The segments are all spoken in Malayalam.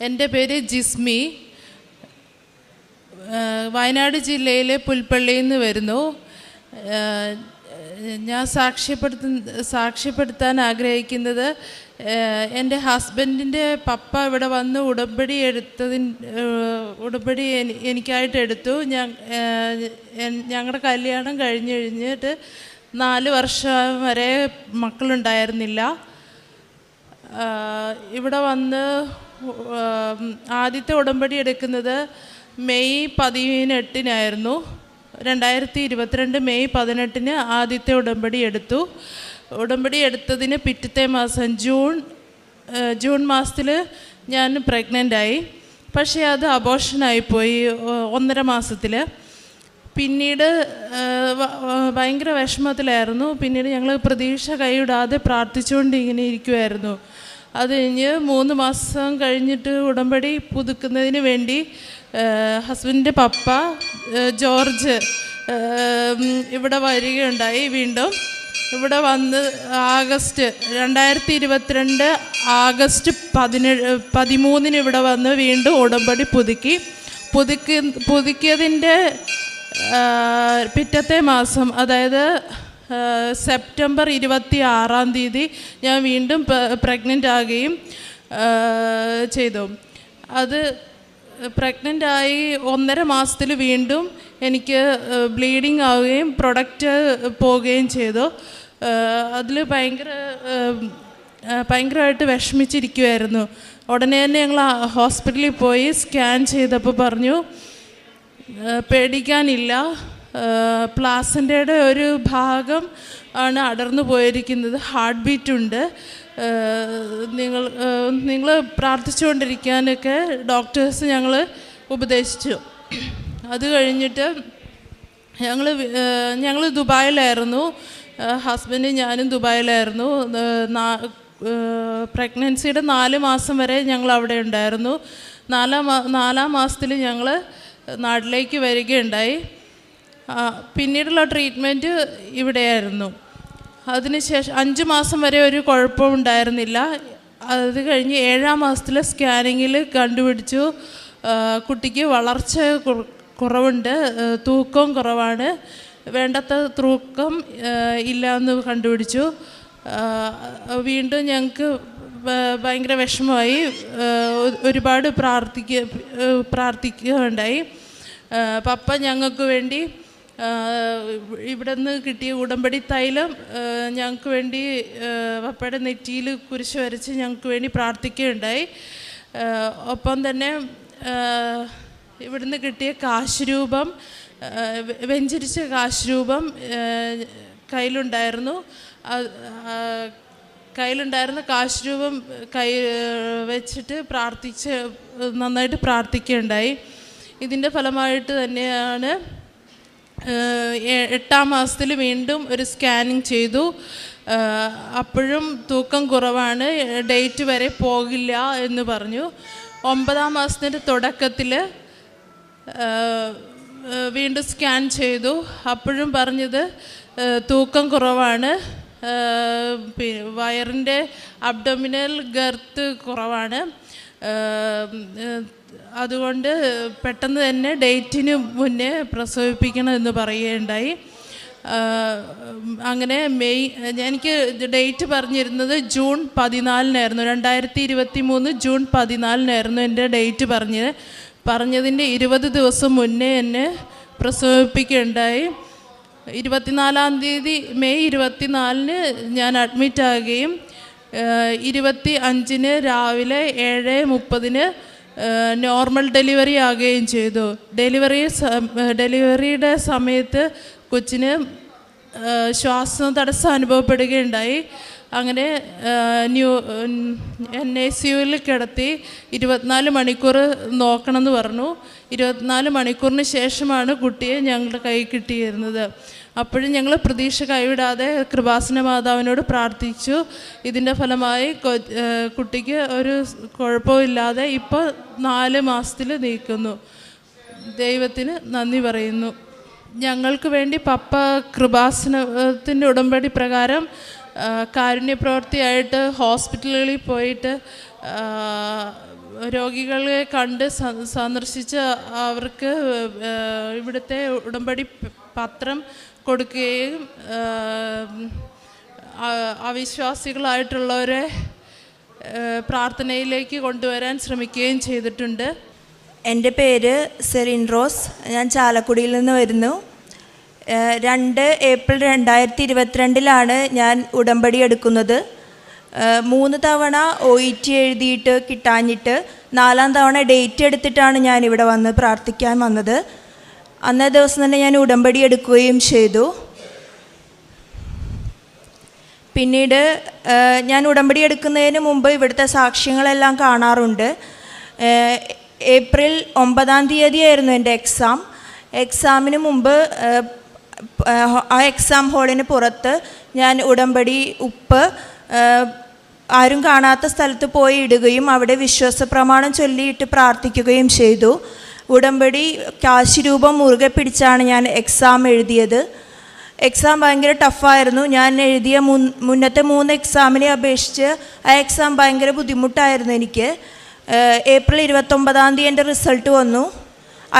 എന്റെ പേര് ജിസ്മി. വയനാട് ജില്ലയിലെ പുൽപ്പള്ളിയിൽ നിന്ന് വരുന്നു. ഞാൻ സാക്ഷ്യപ്പെടുത്ത സാക്ഷ്യപ്പെടുത്താൻ ആഗ്രഹിക്കുന്നത് എന്റെ ഹസ്ബൻഡിന്റെ പപ്പ ഇവിടെ വന്ന് ഉടമ്പടി എടുത്തതിന് ഉടമ്പടി എനിക്കായിട്ട് എടുത്തു. ഞാൻ ഞങ്ങളുടെ കല്യാണം കഴിഞ്ഞ് കഴിഞ്ഞിട്ട് നാല് വർഷം വരെ മക്കളുണ്ടായിരുന്നില്ല. ഇവിടെ വന്ന് ആദ്യത്തെ ഉടമ്പടി എടുക്കുന്നത് മെയ് പതിനെട്ടിനായിരുന്നു. രണ്ടായിരത്തി ഇരുപത്തിരണ്ട് മെയ് പതിനെട്ടിന് ആദ്യത്തെ ഉടമ്പടി എടുത്തു. ഉടമ്പടി എടുത്തതിന് പിറ്റത്തെ മാസം ജൂൺ ജൂൺ മാസത്തിൽ ഞാൻ പ്രഗ്നന്റായി പക്ഷേ അത് അബോഷനായിപ്പോയി ഒന്നര മാസത്തിൽ പിന്നീട് ഭയങ്കര വിഷമത്തിലായിരുന്നു. പിന്നീട് ഞങ്ങൾ പ്രതീക്ഷ കൈവിടാതെ പ്രാർത്ഥിച്ചുകൊണ്ട് ഇങ്ങനെ ഇരിക്കുമായിരുന്നു അത് കഴിഞ്ഞ് മൂന്ന് മാസം കഴിഞ്ഞിട്ട് ഉടമ്പടി പുതുക്കുന്നതിന് വേണ്ടി ഹസ്ബൻഡിന്റെ പപ്പ ജോർജ് ഇവിടെ വരികയുണ്ടായി. വീണ്ടും ഇവിടെ വന്ന് ആഗസ്റ്റ് രണ്ടായിരത്തി ഇരുപത്തിരണ്ട് ആഗസ്റ്റ് പതിനേഴ് പതിമൂന്നിന് ഇവിടെ വന്ന് വീണ്ടും ഉടമ്പടി പുതുക്കി. പുതുക്കി പുതുക്കിയതിന്റെ പിറ്റത്തെ മാസം അതായത് സെപ്റ്റംബർ ഇരുപത്തി ആറാം തീയതി ഞാൻ വീണ്ടും പ്രഗ്നന്റ് ആകുകയും ചെയ്തു. അത് പ്രഗ്നന്റ് ആയി ഒന്നര മാസത്തിൽ വീണ്ടും എനിക്ക് ബ്ലീഡിങ് ആവുകയും പ്രൊഡക്റ്റ് പോവുകയും ചെയ്തു. അതിൽ ഭയങ്കര ഭയങ്കരമായിട്ട് വിഷമിച്ചിരിക്കുമായിരുന്നു ഉടനെ തന്നെ ഞങ്ങൾ ഹോസ്പിറ്റലിൽ പോയി സ്കാൻ ചെയ്തപ്പോൾ പറഞ്ഞു പേടിക്കാനില്ല പ്ലാസന്റയുടെ ഒരു ഭാഗം ആണ് അടർന്നു പോയിരിക്കുന്നത്. ഹാർട്ട് ബീറ്റ് ഉണ്ട്. നിങ്ങൾ നിങ്ങൾ പ്രാർത്ഥിച്ചുകൊണ്ടിരിക്കാനൊക്കെ ഡോക്ടേഴ്സ് ഞങ്ങൾ ഉപദേശിച്ചു. അത് കഴിഞ്ഞിട്ട് ഞങ്ങൾ ഞങ്ങൾ ദുബായിലായിരുന്നു. ഹസ്ബൻഡ് ഞാനും ദുബായിലായിരുന്നു. പ്രഗ്നൻസിയുടെ നാല് മാസം വരെ ഞങ്ങൾ അവിടെ ഉണ്ടായിരുന്നു. നാലാം നാലാം മാസത്തിൽ ഞങ്ങൾ നാട്ടിലേക്ക് വരികയുണ്ടായി. പിന്നീടുള്ള ട്രീറ്റ്മെന്റ് ഇവിടെയായിരുന്നു. അതിനുശേഷം അഞ്ച് മാസം വരെ ഒരു കുഴപ്പവും ഉണ്ടായിരുന്നില്ല. അത് കഴിഞ്ഞ് ഏഴാം മാസത്തിലെ സ്കാനിങ്ങിൽ കണ്ടുപിടിച്ചു. കുട്ടിക്ക് വളർച്ച കുറവുണ്ട്. തൂക്കം കുറവാണ്. വേണ്ടത്ര തൂക്കം ഇല്ല എന്ന് കണ്ടുപിടിച്ചു. വീണ്ടും ഞങ്ങൾക്ക് ഭയങ്കര വിഷമമായി. ഒരുപാട് പ്രാർത്ഥിക്കുക പ്രാർത്ഥിക്കുകയുണ്ടായി. പപ്പ ഞങ്ങൾക്ക് വേണ്ടി ഇവിടെ നിന്ന് കിട്ടിയ ഉടമ്പടി തൈലം ഞങ്ങൾക്ക് വേണ്ടി പപ്പയുടെ നെറ്റിയിൽ കുരിശ് വരച്ച് ഞങ്ങൾക്ക് വേണ്ടി പ്രാർത്ഥിക്കുകയുണ്ടായി. ഒപ്പം തന്നെ ഇവിടുന്ന് കിട്ടിയ കാശ് രൂപം ആ, വെഞ്ചരിച്ച കാശ് രൂപം കയ്യിലുണ്ടായിരുന്നു. കയ്യിലുണ്ടായിരുന്ന കാശ് രൂപം കൈ വെച്ചിട്ട് പ്രാർത്ഥിച്ച് നന്നായിട്ട് പ്രാർത്ഥിക്കുകയുണ്ടായി. ഇതിന്റെ ഫലമായിട്ട് തന്നെയാണ് എട്ടാം മാസത്തിൽ വീണ്ടും ഒരു സ്കാനിങ് ചെയ്തു. അപ്പോഴും തൂക്കം കുറവാണ്. ഡേറ്റ് വരെ പോകില്ല എന്ന് പറഞ്ഞു. ഒമ്പതാം മാസത്തിന്റെ തുടക്കത്തിൽ വീണ്ടും സ്കാൻ ചെയ്തു. അപ്പോഴും പറഞ്ഞത് തൂക്കം കുറവാണ്. വയറിന്റെ അബ്ഡോമിനൽ ഗർത്ത് കുറവാണ്. അതുകൊണ്ട് പെട്ടെന്ന് തന്നെ ഡേറ്റിന് മുന്നേ പ്രസവിപ്പിക്കണമെന്ന് പറയുകയുണ്ടായി. അങ്ങനെ മെയ് എനിക്ക് ഡേറ്റ് പറഞ്ഞിരുന്നത് ജൂൺ പതിനാലിനായിരുന്നു. രണ്ടായിരത്തി ഇരുപത്തി മൂന്ന് ജൂൺ പതിനാലിനായിരുന്നു എന്റെ ഡേറ്റ് പറഞ്ഞത്. പറഞ്ഞതിന്റെ ഇരുപത് ദിവസം മുന്നേ എന്നെ പ്രസവിപ്പിക്കുകയുണ്ടായി. ഇരുപത്തിനാലാം തീയതി മെയ് ഇരുപത്തിനാലിന് ഞാൻ അഡ്മിറ്റ് ആകുകയും ഇരുപത്തി അഞ്ചിന് രാവിലെ ഏഴ് മുപ്പതിന് നോർമൽ ഡെലിവറി ആകുകയും ചെയ്തു. ഡെലിവറി ഡെലിവറിയുടെ സമയത്ത് കൊച്ചിന് ശ്വാസം തടസ്സം അനുഭവപ്പെടുകയുണ്ടായി. അങ്ങനെ ന്യൂ എൻ ഐ സി യുവിൽ കിടത്തി ഇരുപത്തിനാല് മണിക്കൂർ നോക്കണമെന്ന് പറഞ്ഞു. ഇരുപത്തിനാല് മണിക്കൂറിന് ശേഷമാണ് കുട്ടിയെ ഞങ്ങളുടെ കൈ കിട്ടിയിരുന്നത്. അപ്പോഴും ഞങ്ങൾ പ്രതീക്ഷ കൈവിടാതെ കൃപാസന മാതാവിനോട് പ്രാർത്ഥിച്ചു ഇതിന്റെ ഫലമായി കുട്ടിക്ക് ഒരു കുഴപ്പമില്ലാതെ ഇപ്പോൾ നാല് മാസത്തിൽ നീക്കുന്നു. ദൈവത്തിന് നന്ദി പറയുന്നു. ഞങ്ങൾക്ക് വേണ്ടി പപ്പ കൃപാസനത്തിന്റെ ഉടമ്പടി പ്രകാരം കാരുണ്യപ്രവർത്തിയായിട്ട് ഹോസ്പിറ്റലുകളിൽ പോയിട്ട് രോഗികളെ കണ്ട് സന്ദർശിച്ച് അവർക്ക് ഇവിടുത്തെ ഉടമ്പടി പത്രം കൊടുക്കുകയും അവിശ്വാസികളായിട്ടുള്ളവരെ പ്രാർത്ഥനയിലേക്ക് കൊണ്ടുവരാൻ ശ്രമിക്കുകയും ചെയ്തിട്ടുണ്ട്. എന്റെ പേര് സെറിൻ റോസ് ഞാൻ ചാലക്കുടിയിൽ നിന്ന് വരുന്നു. രണ്ട് ഏപ്രിൽ രണ്ടായിരത്തി ഇരുപത്തിരണ്ടിലാണ് ഞാൻ ഉടമ്പടി എടുക്കുന്നത്. മൂന്ന് തവണ ഒ ഇ ടി എഴുതിയിട്ട് കിട്ടാഞ്ഞിട്ട് നാലാം തവണ ഡേറ്റ് എടുത്തിട്ടാണ് ഞാൻ ഇവിടെ വന്ന് പ്രാർത്ഥിക്കാൻ വന്നത്. അന്നേ ദിവസം തന്നെ ഞാൻ ഉടമ്പടി എടുക്കുകയും ചെയ്തു. പിന്നീട് ഞാൻ ഉടമ്പടി എടുക്കുന്നതിന് മുമ്പ് ഇവിടുത്തെ സാക്ഷ്യങ്ങളെല്ലാം കാണാറുണ്ട്. ഏപ്രിൽ ഒമ്പതാം തീയതിയായിരുന്നു എന്റെ എക്സാം എക്സാമിന് മുമ്പ് ആ എക്സാം ഹാളിന് പുറത്ത് ഞാൻ ഉടമ്പടി ഉപ്പ് ആരും കാണാത്ത സ്ഥലത്ത് പോയി ഇടുകയും അവിടെ വിശ്വാസ പ്രമാണം ചൊല്ലിയിട്ട് പ്രാർത്ഥിക്കുകയും ചെയ്തു. ഉടമ്പടി കാശ് രൂപം മുറുകെ പിടിച്ചാണ് ഞാൻ എക്സാം എഴുതിയത്. എക്സാം ഭയങ്കര ടഫായിരുന്നു ഞാൻ എഴുതിയ മുൻ മുന്നത്തെ മൂന്ന് എക്സാമിനെ അപേക്ഷിച്ച് ആ എക്സാം ഭയങ്കര ബുദ്ധിമുട്ടായിരുന്നു എനിക്ക്. ഏപ്രിൽ ഇരുപത്തൊമ്പതാം തീയതി എന്റെ റിസൾട്ട് വന്നു.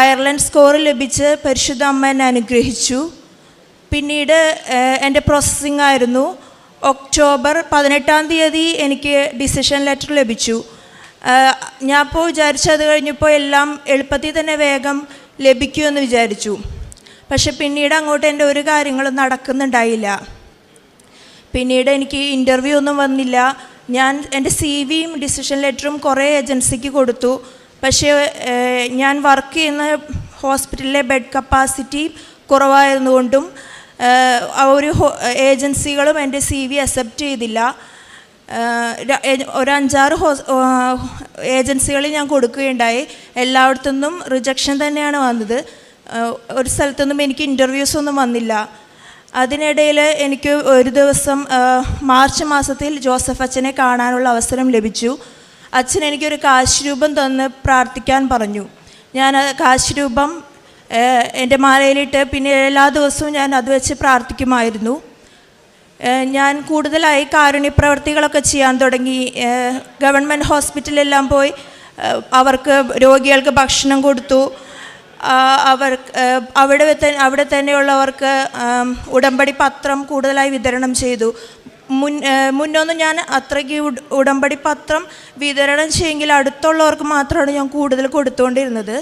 അയർലൻഡ് സ്കോർ ലഭിച്ച് പരിശുദ്ധ അമ്മ എന്നെ അനുഗ്രഹിച്ചു. പിന്നീട് എന്റെ പ്രോസസ്സിംഗ് ആയിരുന്നു. ഒക്ടോബർ പതിനെട്ടാം തീയതി എനിക്ക് ഡിസിഷൻ ലെറ്റർ ലഭിച്ചു. ഞാൻ ഇപ്പോൾ വിചാരിച്ചത് കഴിഞ്ഞപ്പോൾ എല്ലാം എളുപ്പത്തിൽ തന്നെ വേഗം ലഭിക്കുമെന്ന് വിചാരിച്ചു. പക്ഷെ പിന്നീട് അങ്ങോട്ട് എന്റെ ഒരു കാര്യങ്ങളും നടക്കുന്നുണ്ടായില്ല. പിന്നീട് എനിക്ക് ഇന്റർവ്യൂ ഒന്നും വന്നില്ല. ഞാൻ എന്റെ സി വിയും ഡിസിഷൻ ലെറ്ററും കുറേ ഏജൻസിക്ക് കൊടുത്തു. പക്ഷേ ഞാൻ വർക്ക് ചെയ്യുന്ന ഹോസ്പിറ്റലിലെ ബെഡ് കപ്പാസിറ്റി കുറവായിരുന്നുകൊണ്ടും ഒരു ഏജൻസികളും എന്റെ സി വി അക്സെപ്റ്റ് ചെയ്തില്ല. ഒരു അഞ്ചാറ് ഏജൻസികളിൽ ഞാൻ കൊടുക്കുകയുണ്ടായി. എല്ലായിടത്തുനിന്നും റിജക്ഷൻ തന്നെയാണ് വന്നത്. ഒരു സ്ഥലത്തൊന്നും എനിക്ക് ഇന്റർവ്യൂസ് ഒന്നും വന്നില്ല. അതിനിടയിൽ എനിക്ക് ഒരു ദിവസം മാർച്ച് മാസത്തിൽ ജോസഫ് അച്ഛനെ കാണാനുള്ള അവസരം ലഭിച്ചു. അച്ഛൻ എനിക്കൊരു കാശ് രൂപം തന്ന് പ്രാർത്ഥിക്കാൻ പറഞ്ഞു. ഞാൻ കാശ് രൂപം എന്റെ മാലയിലിട്ട് പിന്നെ എല്ലാ ദിവസവും ഞാൻ അത് വെച്ച് പ്രാർത്ഥിക്കുമായിരുന്നു. ഞാൻ കൂടുതലായി കാരുണ്യപ്രവർത്തികളൊക്കെ ചെയ്യാൻ തുടങ്ങി. ഗവൺമെന്റ് ഹോസ്പിറ്റലിലെല്ലാം പോയി അവർക്ക് രോഗികൾക്ക് ഭക്ഷണം കൊടുത്തു. അവർ അവിടെ അവിടെ തന്നെയുള്ളവർക്ക് ഉടമ്പടി പത്രം കൂടുതലായി വിതരണം ചെയ്തു. മുൻ മുന്നൊന്നും ഞാൻ അത്രയ്ക്ക് ഉടമ്പടി പത്രം വിതരണം ചെയ്യെങ്കിൽ അടുത്തുള്ളവർക്ക് മാത്രമാണ് ഞാൻ കൂടുതൽ കൊടുത്തുകൊണ്ടിരുന്നത്.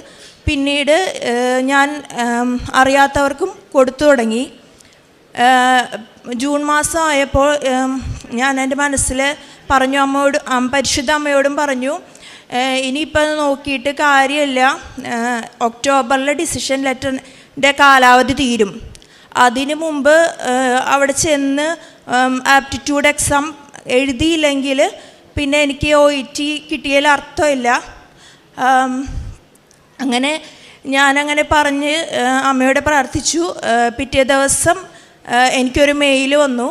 പിന്നീട് ഞാൻ അറിയാത്തവർക്കും കൊടുത്തു തുടങ്ങി. ജൂൺ മാസം ആയപ്പോൾ ഞാൻ എന്റെ മനസ്സിൽ പറഞ്ഞു അമ്മയോട് പരിശുദ്ധ അമ്മയോടും പറഞ്ഞു ഇനിയിപ്പോൾ നോക്കിയിട്ട് കാര്യമില്ല. ഒക്ടോബറിലെ ഡിസിഷൻ ലെറ്ററിന്റെ കാലാവധി തീരും. അതിനു മുമ്പ് അവിടെ ചെന്ന് ആപ്റ്റിറ്റ്യൂഡ് എക്സാം എഴുതിയില്ലെങ്കിൽ പിന്നെ എനിക്ക് ഒ ഇ ടി കിട്ടിയതിൽ അർത്ഥമില്ല. അങ്ങനെ ഞാനങ്ങനെ പറഞ്ഞ് അമ്മയോട് പ്രാർത്ഥിച്ചു. പിറ്റേ ദിവസം എനിക്കൊരു മെയിൽ വന്നു.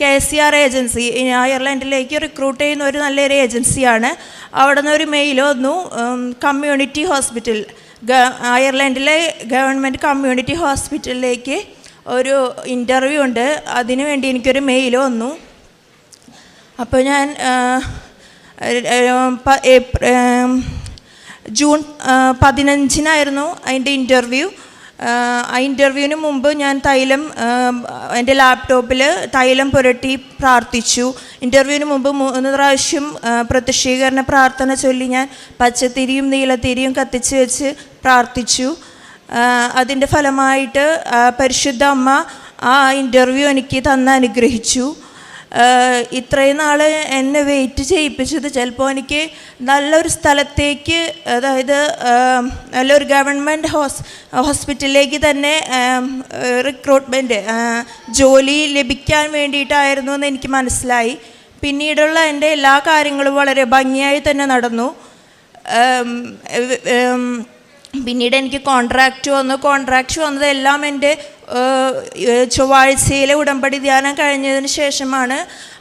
K S C R agency അയർലൻഡിലേക്ക് recruit ചെയ്യുന്ന ഒരു നല്ലൊരു ഏജൻസിയാണ്. അവിടെ നിന്ന് ഒരു മെയിൽ വന്നു. കമ്മ്യൂണിറ്റി ഹോസ്പിറ്റൽ അയർലൻഡിലെ ഗവൺമെന്റ് കമ്മ്യൂണിറ്റി ഹോസ്പിറ്റലിലേക്ക് ഒരു ഇന്റർവ്യൂ ഉണ്ട്. അതിനു വേണ്ടി എനിക്കൊരു മെയിൽ വന്നു. അപ്പോൾ ഞാൻ ജൂൺ പതിനഞ്ചിനായിരുന്നു അതിന്റെ ഇന്റർവ്യൂ ആ ഇന്റർവ്യൂവിന് മുമ്പ് ഞാൻ തൈലം എന്റെ ലാപ്ടോപ്പിൽ തൈലം പുരട്ടി പ്രാർത്ഥിച്ചു. ഇന്റർവ്യൂവിന് മുമ്പ് മൂന്ന് പ്രാവശ്യം ആ, പ്രത്യക്ഷീകരണ പ്രാർത്ഥന ചൊല്ലി ഞാൻ പച്ചത്തിരിയും നീലത്തിരിയും കത്തിച്ച് വെച്ച് പ്രാർത്ഥിച്ചു. അതിന്റെ ഫലമായിട്ട് പരിശുദ്ധ അമ്മ ആ ഇന്റർവ്യൂ എനിക്ക് തന്ന് അനുഗ്രഹിച്ചു. ഇത്രയും നാൾ എന്നെ വെയിറ്റ് ചെയ്യിപ്പിച്ചത് ചിലപ്പോൾ എനിക്ക് നല്ലൊരു സ്ഥലത്തേക്ക് അതായത് നല്ലൊരു ഗവൺമെന്റ് ഹോസ് ഹോസ്പിറ്റലിലേക്ക് തന്നെ റിക്രൂട്ട്മെന്റ് ജോലി ലഭിക്കാൻ വേണ്ടിയിട്ടായിരുന്നു എന്ന് എനിക്ക് മനസ്സിലായി. പിന്നീടുള്ള എന്റെ എല്ലാ കാര്യങ്ങളും വളരെ ഭംഗിയായി തന്നെ നടന്നു. പിന്നീട് എനിക്ക് കോൺട്രാക്റ്റ് വന്നു. കോൺട്രാക്റ്റ് വന്നതെല്ലാം എന്റെ ചൊവ്വാഴ്ചയിലെ ഉടമ്പടി ധ്യാനം കഴിഞ്ഞതിന് ശേഷമാണ്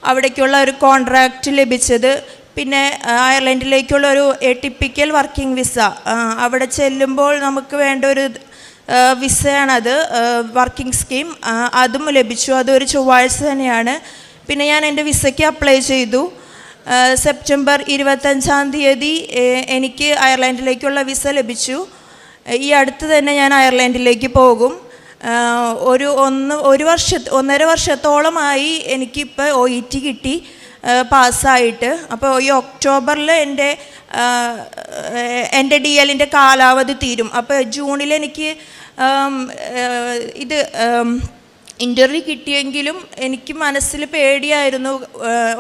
അവിടേക്കുള്ള ഒരു കോൺട്രാക്റ്റ് ലഭിച്ചത്. പിന്നെ അയർലൻഡിലേക്കുള്ള ഒരു എ ടിപ്പിക്കൽ വർക്കിംഗ് വിസ അവിടെ ചെല്ലുമ്പോൾ നമുക്ക് വേണ്ട ഒരു വിസയാണത് വർക്കിംഗ് സ്കീം അതും ലഭിച്ചു. അതൊരു ചൊവ്വാഴ്ച തന്നെയാണ്. പിന്നെ ഞാൻ എന്റെ വിസയ്ക്ക് അപ്ലൈ ചെയ്തു. സെപ്റ്റംബർ ഇരുപത്തഞ്ചാം തീയതി എനിക്ക് അയർലൻഡിലേക്കുള്ള വിസ ലഭിച്ചു. ഈ അടുത്ത് തന്നെ ഞാൻ അയർലൻഡിലേക്ക് പോകും. ഒരു ഒന്ന് ഒരു വർഷ ഒന്നര വർഷത്തോളമായി എനിക്കിപ്പോൾ ഒ ഇ ടി കിട്ടി പാസ്സായിട്ട്. അപ്പോൾ ഈ ഒക്ടോബറിൽ എന്റെ എന്റെ ഡി എല്ലിന്റെ കാലാവധി തീരും. അപ്പോൾ ജൂണിൽ എനിക്ക് ഇത് ഇന്റർവ്യൂ കിട്ടിയെങ്കിലും എനിക്ക് മനസ്സിൽ പേടിയായിരുന്നു.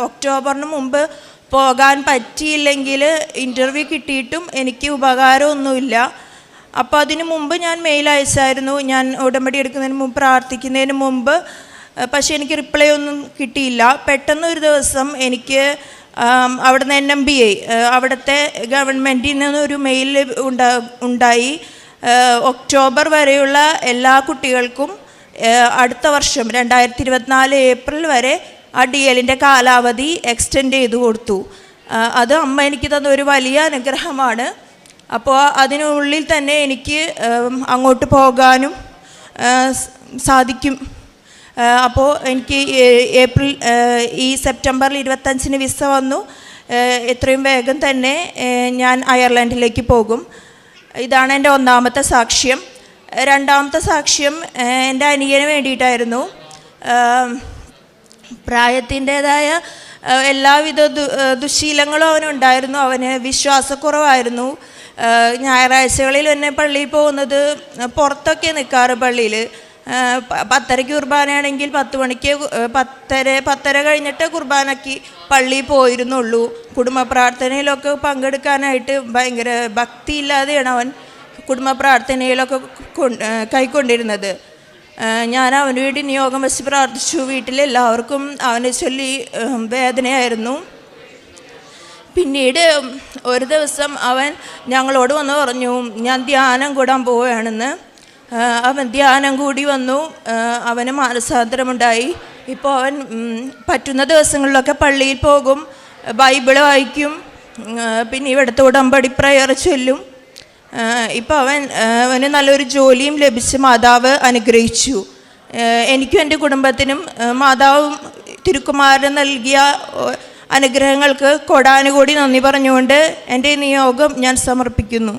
ഒക്ടോബറിന് മുമ്പ് പോകാൻ പറ്റിയില്ലെങ്കിൽ ഇന്റർവ്യൂ കിട്ടിയിട്ടും എനിക്ക് ഉപകാരമൊന്നുമില്ല. അപ്പോൾ അതിനു മുമ്പ് ഞാൻ മെയിൽ അയച്ചായിരുന്നു. ഞാൻ ഉടമ്പടി എടുക്കുന്നതിന് മുമ്പ് പ്രാർത്ഥിക്കുന്നതിന് മുമ്പ്. പക്ഷേ എനിക്ക് റിപ്ലൈ ഒന്നും കിട്ടിയില്ല. പെട്ടെന്ന് ഒരു ദിവസം എനിക്ക് അവിടുന്ന് എൻ എം ബി ഐ അവിടുത്തെ ഗവൺമെന്റിൽ നിന്ന് ഒരു മെയിൽ ഉണ്ടാ ഉണ്ടായി. ഒക്ടോബർ വരെയുള്ള എല്ലാ കുട്ടികൾക്കും അടുത്ത വർഷം രണ്ടായിരത്തി ഇരുപത്തിനാല് ഏപ്രിൽ വരെ ആ ഡി എല്ലിന്റെ കാലാവധി എക്സ്റ്റെൻഡ് ചെയ്തു കൊടുത്തു. അത് അമ്മ എനിക്ക് തന്ന ഒരു വലിയ അനുഗ്രഹമാണ്. അപ്പോൾ അതിനുള്ളിൽ തന്നെ എനിക്ക് അങ്ങോട്ട് പോകാനും സാധിക്കും. അപ്പോൾ എനിക്ക് ഏപ്രിൽ ഈ സെപ്റ്റംബറിൽ ഇരുപത്തഞ്ചിന് വിസ വന്നു. എത്രയും വേഗം തന്നെ ഞാൻ അയർലൻഡിലേക്ക് പോകും. ഇതാണ് എന്റെ ഒന്നാമത്തെ സാക്ഷ്യം. രണ്ടാമത്തെ സാക്ഷ്യം എന്റെ അനിയന് വേണ്ടിയിട്ടായിരുന്നു. പ്രായത്തിന്റേതായ എല്ലാവിധ ദുശീലങ്ങളും അവനുണ്ടായിരുന്നു. അവന് വിശ്വാസക്കുറവായിരുന്നു. ഞായറാഴ്ചകളിൽ എന്നെ പള്ളിയിൽ പോകുന്നത് പുറത്തൊക്കെ നിൽക്കാറ് പള്ളിയിൽ. പത്തരയ്ക്ക് കുർബാനയാണെങ്കിൽ പത്ത് മണിക്ക് പത്തര പത്തര കഴിഞ്ഞിട്ട് കുർബാനയ്ക്ക് പള്ളിയിൽ പോയിരുന്നുള്ളൂ. കുടുംബ പ്രാർത്ഥനയിലൊക്കെ പങ്കെടുക്കാനായിട്ട് ഭയങ്കര ഭക്തിയില്ലാതെയാണ് അവൻ കുടുംബ പ്രാർത്ഥനയിലൊക്കെ കൊണ്ട് കൈക്കൊണ്ടിരുന്നത്. ഞാൻ അവന് വേണ്ടി നിയോഗം വെച്ച് പ്രാർത്ഥിച്ചു. വീട്ടിലെല്ലാവർക്കും അവനെ ചൊല്ലി വേദനയായിരുന്നു. പിന്നീട് ഒരു ദിവസം അവൻ ഞങ്ങളോട് വന്ന് പറഞ്ഞു ഞാൻ ധ്യാനം കൂടാൻ പോവുകയാണെന്ന്. അവൻ ധ്യാനം കൂടി വന്നു. അവന് മാനസാന്തരമുണ്ടായി. ഇപ്പോൾ അവൻ പറ്റുന്ന ദിവസങ്ങളിലൊക്കെ പള്ളിയിൽ പോകും ബൈബിൾ വായിക്കും പിന്നെ ഇവിടുത്തെ ഉടമ്പടി പ്രയർ ചൊല്ലും. ഇപ്പോൾ അവൻ അവന് നല്ലൊരു ജോലിയും ലഭിച്ച് മാതാവ് അനുഗ്രഹിച്ചു. എനിക്കും എന്റെ കുടുംബത്തിനും മാതാവും തിരുക്കുമാരൻ നൽകിയ അനുഗ്രഹങ്ങൾക്ക് കൊടാനുകൂടി നന്ദി പറഞ്ഞുകൊണ്ട് എന്റെ നിയോഗം ഞാൻ സമർപ്പിക്കുന്നു.